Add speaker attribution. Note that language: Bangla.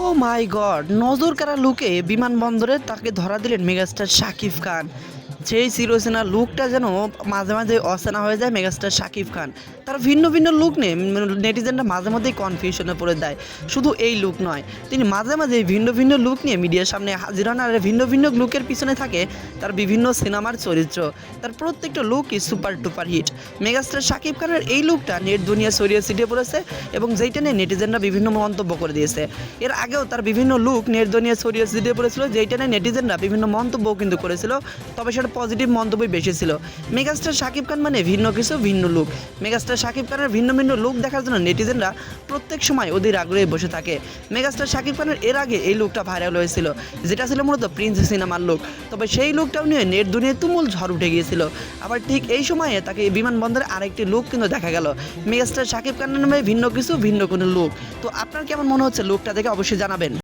Speaker 1: ও মাই গড নজর কারা লুকে বিমানবন্দরে তাকে ধরা দিলেন মেগাস্টার শাকিব খান। সেই চিরচেনা লুকটা যেন মাঝে মাঝে অচেনা হয়ে যায় মেগাস্টার শাকিব খান, তার ভিন্ন ভিন্ন লুক নিয়ে নেটিজেনরা মাঝে মধ্যেই কনফিউশনে পড়ে দেয়। শুধু এই লুক নয়, তিনি মাঝে মাঝে ভিন্ন ভিন্ন লুক নিয়ে মিডিয়ার সামনে হাজির হন আর ভিন্ন ভিন্ন লুকের পিছনে থাকে তার বিভিন্ন সিনেমার চরিত্র। তার প্রত্যেকটা লুকই super duper hit megastar Shakib খানের এই লুকটা নেট দুনিয়া ছড়িয়ে ছিটিয়ে পড়েছে এবং যেইটা নিয়ে নেটিজেনরা বিভিন্ন মন্তব্য করে দিয়েছে। এর আগেও তার বিভিন্ন লুক নেট দুনিয়া ছড়িয়ে ছিটিয়ে পড়েছিল, যেইটা নিয়ে নেটিজেনরা বিভিন্ন মন্তব্য কিন্তু করেছিল, তবে সেটা পজিটিভ মন্তব্যই বেশি ছিল। মেগাস্টার শাকিব খান মানে ভিন্ন কিছু, ভিন্ন লুক মেগাস্টার শাকিব খানের ভিন্ন ভিন্ন লুক দেখার জন্য নেটিজেনরা প্রত্যেক সময় অধীর আগ্রহে বসে থাকে। মেগাস্টার শাকিব খানের এর আগে এই লুকটা ভাইরাল হয়েছিল, যেটা ছিল মূলত প্রিন্স সিনেমার লুক তবে সেই লুকটাও নিয়ে নেট দুনিয়ায় তুমুল ঝড় উঠে গিয়েছিল। আবার ঠিক এই সময়ে তাকে বিমানবন্দরে আরেকটি লুক কিন্তু দেখা গেল। মেগাস্টার শাকিব খানের নামে ভিন্ন কিছু, ভিন্ন কোনো লুক তো আপনার কেমন মনে হচ্ছে লুকটা দেখে অবশ্যই জানাবেন।